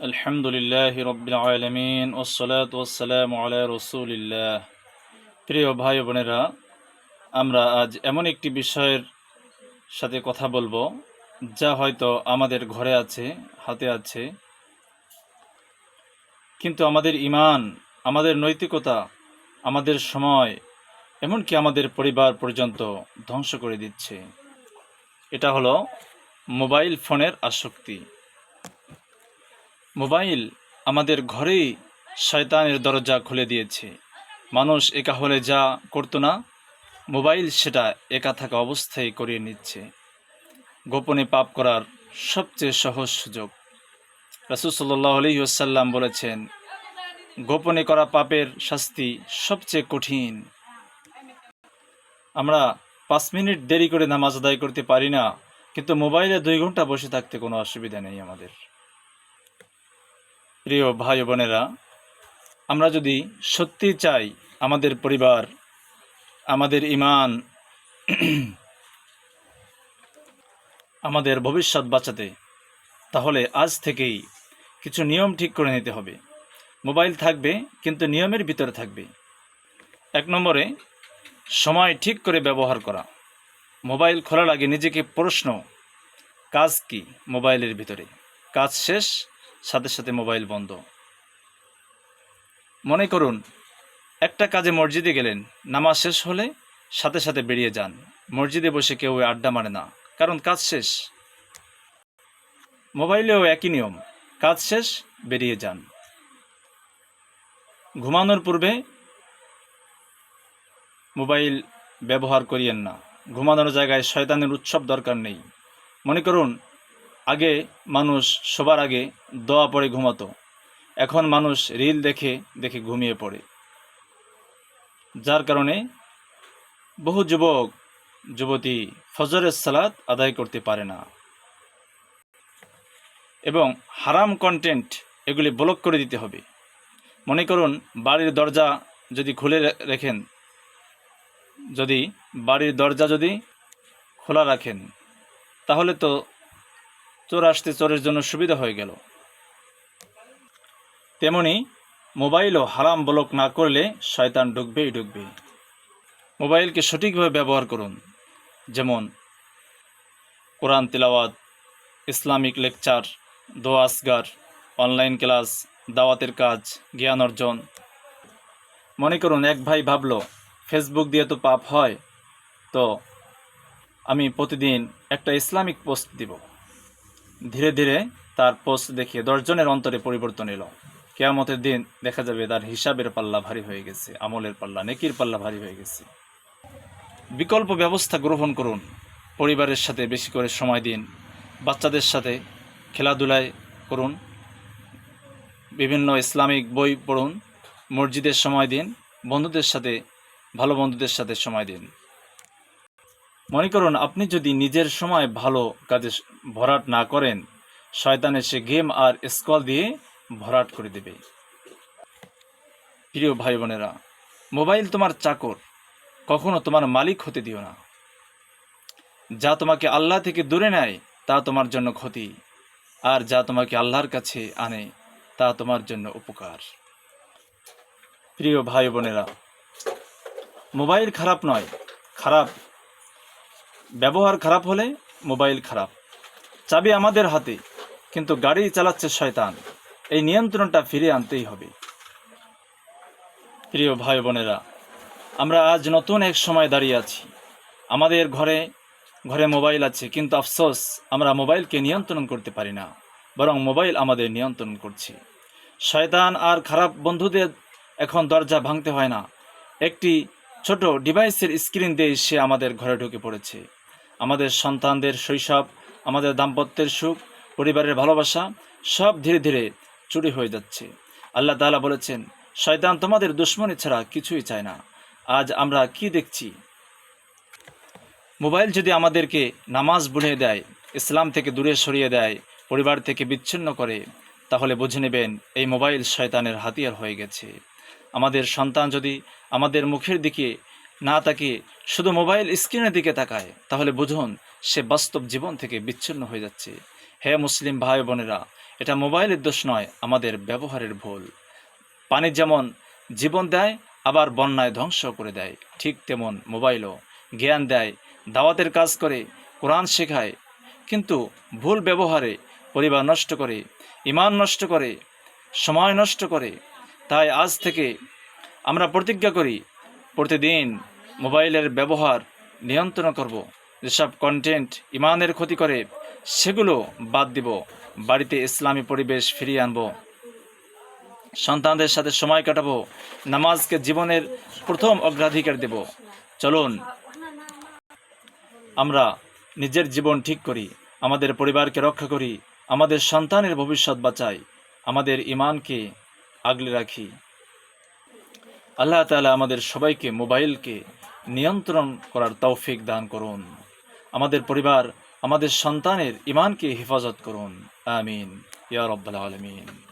আলহামদুলিল্লাহ রবিল আলমিন ওসলাত ওসালাম আলা রসুলিল্লাহ। প্রিয় ভাই বোনেরা, আমরা আজ এমন একটি বিষয়ের সাথে কথা বলব, যা হয়তো আমাদের ঘরে আছে, হাতে আছে। কিন্তু আমাদের ইমান আমাদের নৈতিকতা, আমাদের সময়, এমনকি আমাদের পরিবার পর্যন্ত ধ্বংস করে দিচ্ছে। এটা হলো মোবাইল ফোনের আসক্তি। মোবাইল আমাদের ঘরেই শয়তানের দরজা খুলে দিয়েছে। মানুষ একা হলে যা করতো না, মোবাইল সেটা একা থাকা অবস্থায় করিয়ে নিচ্ছে। গোপনে পাপ করার সবচেয়ে সহজ সুযোগ। রাসুল সাল্লাহ আলহিউসাল্লাম বলেছেন, গোপনে করা পাপের শাস্তি সবচেয়ে কঠিন। আমরা পাঁচ মিনিট দেরি করে নামাজ আদায় করতে পারি না, কিন্তু মোবাইলে দুই ঘণ্টা বসে থাকতে কোনো অসুবিধা নেই আমাদের। প্রিয় ভাই বোনেরা, আমরা যদি সত্যি চাই আমাদের পরিবার, আমাদের ইমান আমাদের ভবিষ্যৎ বাঁচাতে, তাহলে আজ থেকেই কিছু নিয়ম ঠিক করে নিতে হবে। মোবাইল থাকবে, কিন্তু নিয়মের ভিতরে থাকবে। এক নম্বরে, সময় ঠিক করে ব্যবহার করা। মোবাইল খোলার আগে নিজেকে প্রশ্ন, কাজ কি মোবাইলের ভিতরে? কাজ শেষ সাথে সাথে মোবাইল বন্ধ। মনে করুন, একটা কাজে মসজিদে গেলেন, নামাজ শেষ হলে সাথে সাথে বেরিয়ে যান। মসজিদে বসে কেউ আড্ডা মারে না, কারণ কাজ শেষ। মোবাইলেও একই নিয়ম, কাজ শেষ, বেরিয়ে যান। ঘুমানোর পূর্বে মোবাইল ব্যবহার করিয়েন না। ঘুমানোর জায়গায় শয়তানের উৎসব দরকার নেই। মনে করুন আগে মানুষ সবার আগে দোয়া পড়ে ঘুমাতো। এখন মানুষ রিল দেখে দেখে ঘুমিয়ে পড়ে। যার কারণে বহু যুবক, যুবতী ফজরের সালাত আদায় করতে পারে না। এবং হারাম কন্টেন্ট এগুলি ব্লক করে দিতে হবে। মনে করুন, বাড়ির দরজা যদি খুলে রেখেন, যদি বাড়ির দরজা যদি খোলা রাখেন, তাহলে তো চোর আসতে চোরের জন্য সুবিধা হয়ে গেল। তেমনি মোবাইলও হারাম ব্লক না করলে শয়তান ঢুকবেই ঢুকবে মোবাইলকে সঠিকভাবে ব্যবহার করুন, যেমন কোরআন তিলাওয়াত, ইসলামিক লেকচার, দোয়া আসগার, অনলাইন ক্লাস, দাওয়াতের কাজ, জ্ঞান অর্জন। মনে করুন এক ভাই ভাবলো, ফেসবুক দিয়ে তো পাপ হয়, তো আমি প্রতিদিন একটা ইসলামিক পোস্ট দিব। ধীরে ধীরে তার পোস্ট দেখে দশজনের অন্তরে পরিবর্তন এলো। কেয়ামতের দিন দেখা যাবে তার হিসাবের পাল্লা ভারী হয়ে গেছে, আমলের পাল্লা, নেকির পাল্লা ভারী হয়ে গেছে। বিকল্প ব্যবস্থা গ্রহণ করুন। পরিবারের সাথে বেশি করে সময় দিন। বাচ্চাদের সাথে খেলাধুলায় করুন। বিভিন্ন ইসলামিক বই পড়ুন। মসজিদের সময় দিন। বন্ধুদের সাথে, ভালো বন্ধুদের সাথে সময় দিন। মনে করুন, আপনি যদি নিজের সময় ভালো কাজে ভরাট না করেন, শয়তান এসে গেম আর স্কল দিয়ে ভরাট করে দেবে। প্রিয় ভাই বোনেরা মোবাইল তোমার চাকর, কখনো তোমার মালিক হতে দিও না। যা তোমাকে আল্লাহ থেকে দূরে নেয়, তা তোমার জন্য ক্ষতি, আর যা তোমাকে আল্লাহর কাছে আনে, তা তোমার জন্য উপকার। প্রিয় ভাই বোনেরা মোবাইল খারাপ নয়, খারাপ ব্যবহার খারাপ হলে মোবাইল খারাপ। চাবি আমাদের হাতে, কিন্তু গাড়ি চালাচ্ছে শয়তান। এই নিয়ন্ত্রণটা ফিরে আনতেই হবে। প্রিয় ভাই বোনেরা, আমরা আজ নতুন এক সময় দাঁড়িয়ে আছি। আমাদের ঘরে ঘরে মোবাইল আছে, কিন্তু আফসোস, আমরা মোবাইলকে নিয়ন্ত্রণ করতে পারি না, বরং মোবাইল আমাদের নিয়ন্ত্রণ করছে। শয়তান আর খারাপ বন্ধুদের এখন দরজা ভাঙতে হয় না। একটি ছোট ডিভাইসের স্ক্রিন দিয়ে সে আমাদের ঘরে ঢুকে পড়েছে। আমাদের সন্তানদের শৈশব, আমাদের দাম্পত্যের সুখ, পরিবারের ভালোবাসা সব ধীরে ধীরে চুরি হয়ে যাচ্ছে। আল্লাহ তাআলা বলেছেন, শয়তান তোমাদের দুশ্মনী ছাড়া কিছুই চায় না। আজ আমরা কি দেখছি? মোবাইল যদি আমাদেরকে নামাজ বুঝিয়ে দেয়, ইসলাম থেকে দূরে সরিয়ে দেয়, পরিবার থেকে বিচ্ছিন্ন করে, তাহলে বুঝে নেবেন এই মোবাইল শয়তানের হাতিয়ার হয়ে গেছে। আমাদের সন্তান যদি আমাদের মুখের দিকে না তাকিয়ে শুধু মোবাইল স্ক্রিনের দিকে তাকায়, তাহলে বুঝুন সে বাস্তব জীবন থেকে বিচ্ছিন্ন হয়ে যাচ্ছে। হে মুসলিম ভাই বোনেরা, এটা মোবাইলের দোষ নয়, আমাদের ব্যবহারের ভুল। পানি যেমন জীবন দেয়, আবার বন্যায় ধ্বংস করে দেয়। ঠিক তেমন মোবাইলও জ্ঞান দেয়, দাওয়াতের কাজ করে, কোরআন শেখায়। কিন্তু ভুল ব্যবহারে পরিবার নষ্ট করে ইমান নষ্ট করে, সময় নষ্ট করে। তাই আজ থেকে আমরা প্রতিজ্ঞা করি প্রতিদিন মোবাইলের ব্যবহার নিয়ন্ত্রণ করব। যেসব কন্টেন্ট ইমানের ক্ষতি করে, সেগুলো বাদ দিব। বাড়িতে ইসলামী পরিবেশ ফিরিয়ে আনব। সন্তানদের সাথে সময় কাটাবো। নামাজকে জীবনের প্রথম অগ্রাধিকার দেব। চলুন, আমরা নিজের জীবন ঠিক করি, আমাদের পরিবারকে রক্ষা করি, আমাদের সন্তানের ভবিষ্যৎ বাঁচাই, আমাদের ইমানকে আগলে রাখি। আল্লাহ তালা আমাদের সবাইকে মোবাইলকে নিয়ন্ত্রণ করার তৌফিক দান করুন। আমাদের পরিবার, আমাদের সন্তানের ইমানকে হেফাজত করুন। আমিন। ইয়া রব্বাল আলমিন।